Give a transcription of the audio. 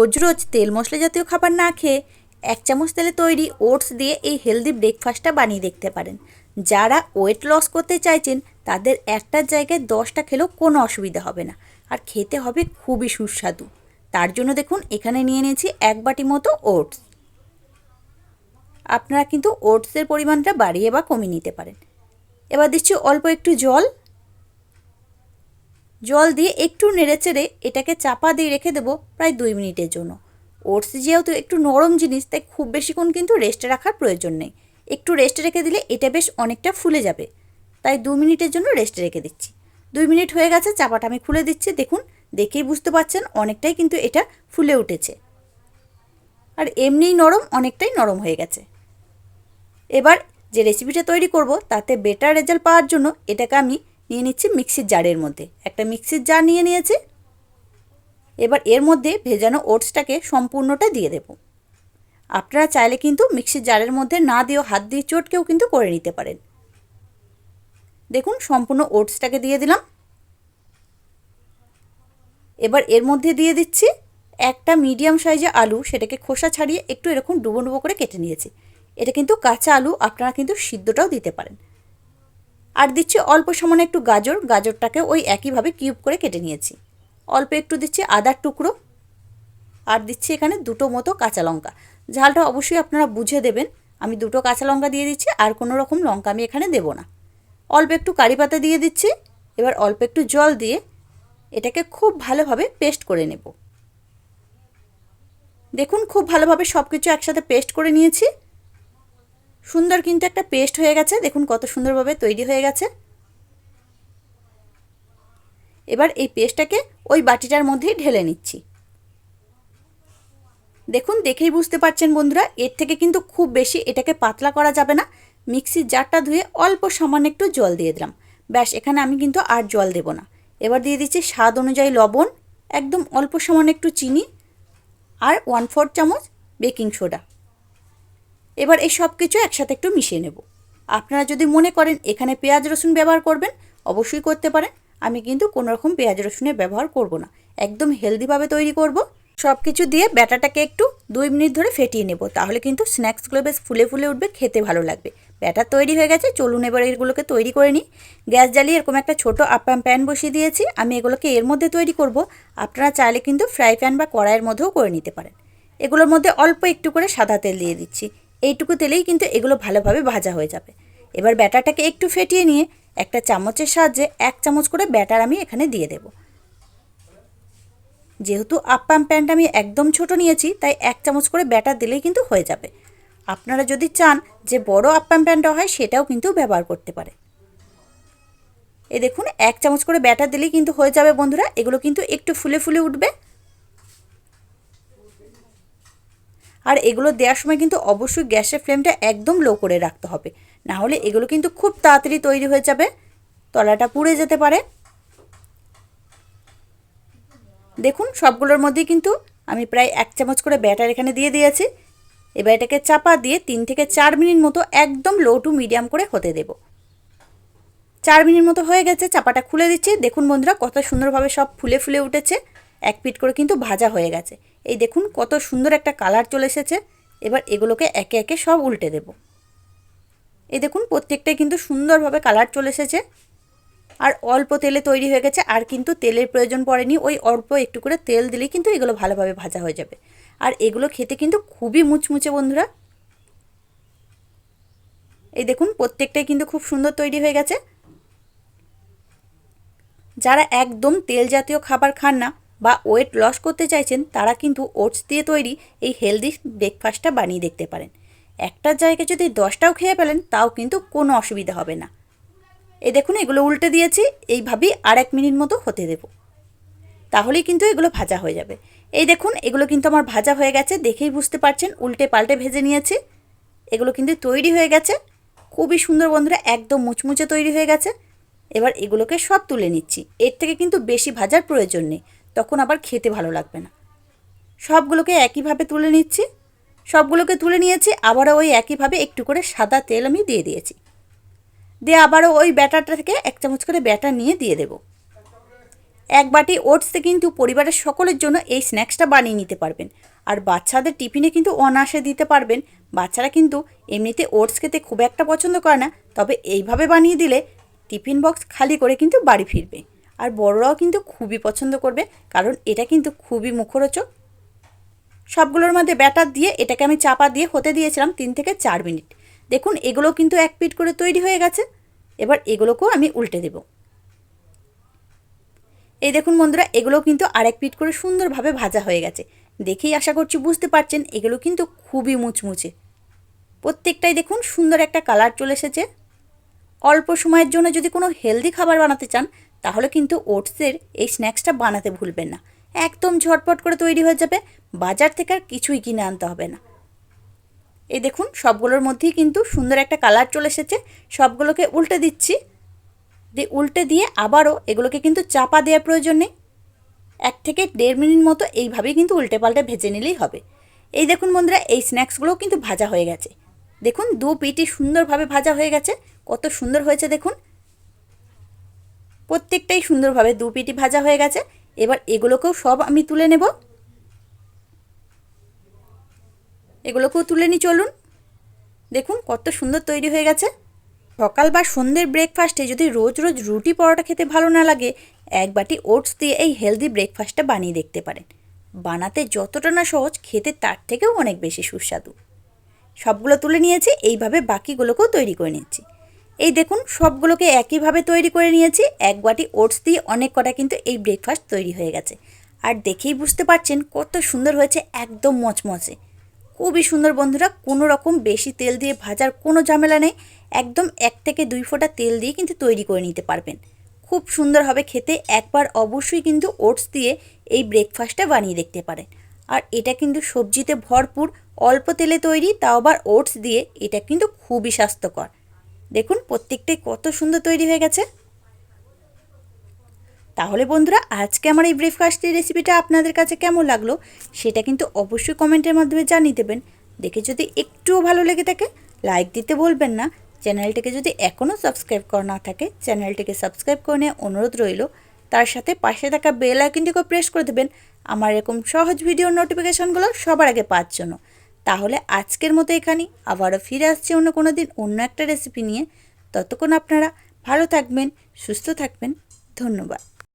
রোজ রোজ তেল মশলা জাতীয় খাবার না খেয়ে এক চামচ তেলে তৈরি ওটস দিয়ে এই হেলদি ব্রেকফাস্টটা বানিয়ে দেখতে পারেন। যারা ওয়েট লস করতে চাইছেন, তাদের একটার জায়গায় দশটা খেলেও কোনো অসুবিধা হবে না। আর খেতে হবে খুবই সুস্বাদু। তার জন্য দেখুন, এখানে নিয়ে নিয়েছি এক বাটি মতো ওটস। আপনারা কিন্তু ওটসের পরিমাণটা বাড়িয়ে বা কমিয়ে নিতে পারেন। এবার দিচ্ছি অল্প একটু জল। জল দিয়ে একটু নেড়েচেড়ে এটাকে চাপা দিয়ে রেখে দেবো প্রায় দুই মিনিটের জন্য। ওটস যেহেতু একটু নরম জিনিস, তাই খুব বেশিক্ষণ কিন্তু রেস্টে রাখার প্রয়োজন নেই। একটু রেস্টে রেখে দিলে এটা বেশ অনেকটা ফুলে যাবে। তাই দু মিনিটের জন্য রেস্টে রেখে দিচ্ছি। দুই মিনিট হয়ে গেছে, চাপাটা আমি খুলে দিচ্ছি। দেখুন, দেখেই বুঝতে পারছেন অনেকটাই কিন্তু এটা ফুলে উঠেছে। আর এমনিই নরম, অনেকটাই নরম হয়ে গেছে। এবার যে রেসিপিটা তৈরি করব, তাতে বেটার রেজাল্ট পাওয়ার জন্য এটাকে আমি নিয়ে নিচ্ছি মিক্সির জারের মধ্যে। একটা মিক্সির জার নিয়ে নিয়েছি। এবার এর মধ্যে ভেজানো ওটসটাকে সম্পূর্ণটা দিয়ে দেব। আপনারা চাইলে কিন্তু মিক্সির জারের মধ্যে না দিয়েও হাত দিয়ে চটকেও কিন্তু করে নিতে পারেন। দেখুন, সম্পূর্ণ ওটসটাকে দিয়ে দিলাম। এবার এর মধ্যে দিয়ে দিচ্ছি একটা মিডিয়াম সাইজে আলু। সেটাকে খোসা ছাড়িয়ে একটু এরকম ডুবো ডুবো করে কেটে নিয়েছি। এটা কিন্তু কাঁচা আলু, আপনারা কিন্তু সিদ্ধটাও দিতে পারেন। আর দিচ্ছি অল্প সামান্য একটু গাজর। গাজরটাকে ওই একইভাবে কিউব করে কেটে নিয়েছি। অল্প একটু দিচ্ছি আদার টুকরো। আর দিচ্ছি এখানে দুটো মতো কাঁচা লঙ্কা। ঝালটা অবশ্যই আপনারা বুঝে দেবেন। আমি দুটো কাঁচা লঙ্কা দিয়ে দিচ্ছি, আর কোনো রকম লঙ্কা আমি এখানে দেব না। অল্প একটু কারি পাতা দিয়ে দিচ্ছি। এবার অল্প একটু জল দিয়ে এটাকে খুব ভালোভাবে পেস্ট করে নেব। দেখুন, খুব ভালোভাবে সব কিছু একসাথে পেস্ট করে নিয়েছি। সুন্দর কিন্তু একটা পেস্ট হয়ে গেছে। দেখুন কত সুন্দরভাবে তৈরি হয়ে গেছে। এবার এই পেস্টটাকে ওই বাটিটার মধ্যেই ঢেলে নিচ্ছি। দেখুন, দেখেই বুঝতে পারছেন বন্ধুরা, এর থেকে কিন্তু খুব বেশি এটাকে পাতলা করা যাবে না। মিক্সির জারটা ধুয়ে অল্প সামান্য একটু জল দিয়ে দিলাম। ব্যাস, এখানে আমি কিন্তু আর জল দেব না। এবার দিয়ে দিচ্ছি স্বাদ অনুযায়ী লবণ, একদম অল্প সামান্য একটু চিনি আর ওয়ান ফোর চামচ বেকিং সোডা। এবার এই সব কিছু একসাথে একটু মিশিয়ে নেব। আপনারা যদি মনে করেন এখানে পেঁয়াজ রসুন ব্যবহার করবেন, অবশ্যই করতে পারেন। আমি কিন্তু কোনো রকম পেঁয়াজ রসুনের ব্যবহার করব না। একদম হেলদিভাবে তৈরি করব। সব কিছু দিয়ে ব্যাটাটাকে একটু দুই মিনিট ধরে ফেটিয়ে নেব। তাহলে কিন্তু স্ন্যাক্সগুলো বেশ ফুলে ফুলে উঠবে, খেতে ভালো লাগবে। ব্যাটার তৈরি হয়ে গেছে, চলুন এবার এগুলোকে তৈরি করে নিই। গ্যাস জ্বালিয়ে এরকম একটা ছোটো আপাম প্যান বসিয়ে দিয়েছি। আমি এগুলোকে এর মধ্যে তৈরি করব। আপনারা চাইলে কিন্তু ফ্রাই প্যান বা কড়াইয়ের মধ্যেও করে নিতে পারেন। এগুলোর মধ্যে অল্প একটু করে সাদা তেল দিয়ে দিচ্ছি। এইটুকু তেলেই কিন্তু এগুলো ভালোভাবে ভাজা হয়ে যাবে। এবার ব্যাটারটাকে একটু ফেটিয়ে নিয়ে একটা চামচের সাহায্যে এক চামচ করে ব্যাটার আমি এখানে দিয়ে দেব। যেহেতু আপ্পাম প্যানটা আমি একদম ছোট নিয়েছি, তাই এক চামচ করে ব্যাটার দিলেই কিন্তু হয়ে যাবে। আপনারা যদি চান যে বড় আপ্পাম প্যানটা হয়, সেটাও কিন্তু ব্যবহার করতে পারে। এ দেখুন, এক চামচ করে ব্যাটার দিলেই কিন্তু হয়ে যাবে বন্ধুরা। এগুলো কিন্তু একটু ফুলে ফুলে উঠবে। আর এগুলো দেওয়ার সময় কিন্তু অবশ্যই গ্যাসের ফ্লেমটা একদম লো করে রাখতে হবে। না হলে এগুলো কিন্তু খুব তাড়াতাড়ি তৈরি হয়ে যাবে, তলাটা পুড়ে যেতে পারে। দেখুন, সবগুলোর মধ্যেই কিন্তু আমি প্রায় এক চামচ করে ব্যাটার এখানে দিয়ে দিয়েছি। এবার এটাকে চাপা দিয়ে তিন থেকে চার মিনিট মতো একদম লো টু মিডিয়াম করে হতে দেব। চার মিনিট মতো হয়ে গেছে, চাপাটা খুলে দিচ্ছি। দেখুন বন্ধুরা, কত সুন্দরভাবে সব ফুলে ফুলে উঠেছে। এক পিট করে কিন্তু ভাজা হয়ে গেছে। এই দেখুন কত সুন্দর একটা কালার চলে এসেছে। এবার এগুলোকে একে একে সব উল্টে দেব। এই দেখুন প্রত্যেকটাই কিন্তু সুন্দরভাবে কালার চলে এসেছে। আর অল্প তেলে তৈরি হয়ে গেছে। আর কিন্তু তেলের প্রয়োজন পড়েনি। ওই অল্প একটু করে তেল দিলেই কিন্তু এগুলো ভালোভাবে ভাজা হয়ে যাবে। আর এগুলো খেতে কিন্তু খুবই মুচমুচে বন্ধুরা। এই দেখুন প্রত্যেকটাই কিন্তু খুব সুন্দর তৈরি হয়ে গেছে। যারা একদম তেল জাতীয় খাবার খান না বা ওয়েট লস করতে চাইছেন, তারা কিন্তু ওটস দিয়ে তৈরি এই হেলদি ব্রেকফাস্টটা বানিয়ে দেখতে পারেন। একটার জায়গায় যদি দশটাও খেয়ে ফেলেন, তাও কিন্তু কোনো অসুবিধা হবে না। এই দেখুন, এগুলো উল্টে দিয়েছি, এইভাবেই আর এক মিনিট মতো হতে দেব। তাহলেই কিন্তু এগুলো ভাজা হয়ে যাবে। এই দেখুন, এগুলো কিন্তু আমার ভাজা হয়ে গেছে, দেখেই বুঝতে পারছেন, উল্টে পাল্টে ভেজে নিয়েছি। এগুলো কিন্তু তৈরি হয়ে গেছে। খুবই সুন্দর বন্ধুরা, একদম মুচমুচে তৈরি হয়ে গেছে। এবার এগুলোকে সব তুলে নিচ্ছি। এর থেকে কিন্তু বেশি ভাজার প্রয়োজন নেই। তখন আবার খেতে ভালো লাগবে না। সবগুলোকে একইভাবে তুলে নিচ্ছি। সবগুলোকে তুলে নিয়েছি, আবারও ওই একইভাবে একটু করে সাদা তেল আমি দিয়ে দিয়েছি। দিয়ে আবারও ওই ব্যাটারটা থেকে এক চামচ করে ব্যাটার নিয়ে দিয়ে দেব। এক বাটি ওটসে কিন্তু পরিবারের সকলের জন্য এই স্ন্যাক্সটা বানিয়ে নিতে পারবেন। আর বাচ্চাদের টিফিনে কিন্তু অনায়াসে দিতে পারবেন। বাচ্চারা কিন্তু এমনিতে ওটস খেতে খুব একটা পছন্দ করে না। তবে এইভাবে বানিয়ে দিলে টিফিন বক্স খালি করে কিন্তু বাড়ি ফিরবে। আর বড়রাও কিন্তু খুবই পছন্দ করবে, কারণ এটা কিন্তু খুবই মুখরোচক। সবগুলোর মধ্যে ব্যাটার দিয়ে এটাকে আমি চাপা দিয়ে হতে দিয়েছিলাম তিন থেকে চার মিনিট। দেখুন এগুলো কিন্তু এক পিট করে তৈরি হয়ে গেছে। এবার এগুলোকেও আমি উল্টে দেব। এই দেখুন বন্ধুরা এগুলো কিন্তু আরেক পিট করে সুন্দরভাবে ভাজা হয়ে গেছে। দেখেই আশা করছি বুঝতে পারছেন, এগুলো কিন্তু খুবই মুচমুচে। প্রত্যেকটাই দেখুন সুন্দর একটা কালার চলে এসেছে। অল্প সময়ের জন্য যদি কোনো হেলদি খাবার বানাতে চান তাহলে কিন্তু ওটসের এই স্ন্যাক্সটা বানাতে ভুলবেন না। একদম ঝটপট করে তৈরি হয়ে যাবে, বাজার থেকে আর কিছুই কিনে আনতে হবে না। এই দেখুন, সবগুলোর মধ্যেই কিন্তু সুন্দর একটা কালার চলে এসেছে। সবগুলোকে উল্টে দিচ্ছি। দিয়ে উল্টে দিয়ে আবারও এগুলোকে কিন্তু চাপা দেওয়ার প্রয়োজন নেই। এক থেকে দেড় মিনিট মতো এইভাবেই কিন্তু উল্টে পাল্টে ভেজে নিলেই হবে। এই দেখুন বন্ধুরা, এই স্ন্যাক্সগুলোও কিন্তু ভাজা হয়ে গেছে। দেখুন, দু পিটি সুন্দরভাবে ভাজা হয়ে গেছে। কত সুন্দর হয়েছে দেখুন। প্রত্যেকটাই সুন্দরভাবে দু পিটি ভাজা হয়ে গেছে। এবার এগুলোকেও সব আমি তুলে নেব। এগুলোকেও তুলে নিই চলুন। দেখুন কত সুন্দর তৈরি হয়ে গেছে। সকাল বা সন্ধ্যের ব্রেকফাস্টে যদি রোজ রোজ রুটি পরোটা খেতে ভালো না লাগে, এক বাটি ওটস দিয়ে এই হেলদি ব্রেকফাস্টটা বানিয়ে দেখতে পারেন। বানাতে যতটা না সহজ, খেতে তার থেকেও অনেক বেশি সুস্বাদু। সবগুলো তুলে নিয়েছি, এইভাবে বাকিগুলোকেও তৈরি করে নিচ্ছি। এই দেখুন, সবগুলোকে একইভাবে তৈরি করে নিয়েছি। এক বাটি ওটস দিয়ে অনেক কটা কিন্তু এই ব্রেকফাস্ট তৈরি হয়ে গেছে। আর দেখেই বুঝতে পারছেন কত সুন্দর হয়েছে, একদম মচমচে। খুবই সুন্দর বন্ধুরা, কোনো রকম বেশি তেল দিয়ে ভাজার কোনো ঝামেলা নেই। একদম এক থেকে দুই ফোঁটা তেল দিয়ে কিন্তু তৈরি করে নিতে পারবেন। খুব সুন্দর হবে খেতে, একবার অবশ্যই কিন্তু ওটস দিয়ে এই ব্রেকফাস্টটা বানিয়ে দেখতে পারেন। আর এটা কিন্তু সবজিতে ভরপুর, অল্প তেলে তৈরি, তাও আবার ওটস দিয়ে, এটা কিন্তু খুবই স্বাস্থ্যকর। দেখুন, প্রত্যেকটাই কত সুন্দর তৈরি হয়ে গেছে। তাহলে বন্ধুরা, আজকে আমার এই ব্রেকফাস্টের রেসিপিটা আপনাদের কাছে কেমন লাগল, সেটা কিন্তু অবশ্যই কমেন্টের মাধ্যমে জানিয়ে দেবেন। দেখে যদি একটুও ভালো লেগে থাকে লাইক দিতে বলবেন না। চ্যানেলটিকে যদি এখনও সাবস্ক্রাইব করা না থাকে, চ্যানেলটিকে সাবস্ক্রাইব করে নিয়ে অনুরোধ রইল। তার সাথে পাশে থাকা বেল আইকনটিকেও প্রেস করে দেবেন। আমার এরকম সহজ ভিডিও নোটিফিকেশানগুলো সবার আগে পাওয়ার জন্য। তাহলে আজকের মতো এখানেই। আবারও ফিরে আসছি অন্য কোনো দিন অন্য একটা রেসিপি নিয়ে। ততক্ষণ আপনারা ভালো থাকবেন, সুস্থ থাকবেন। ধন্যবাদ।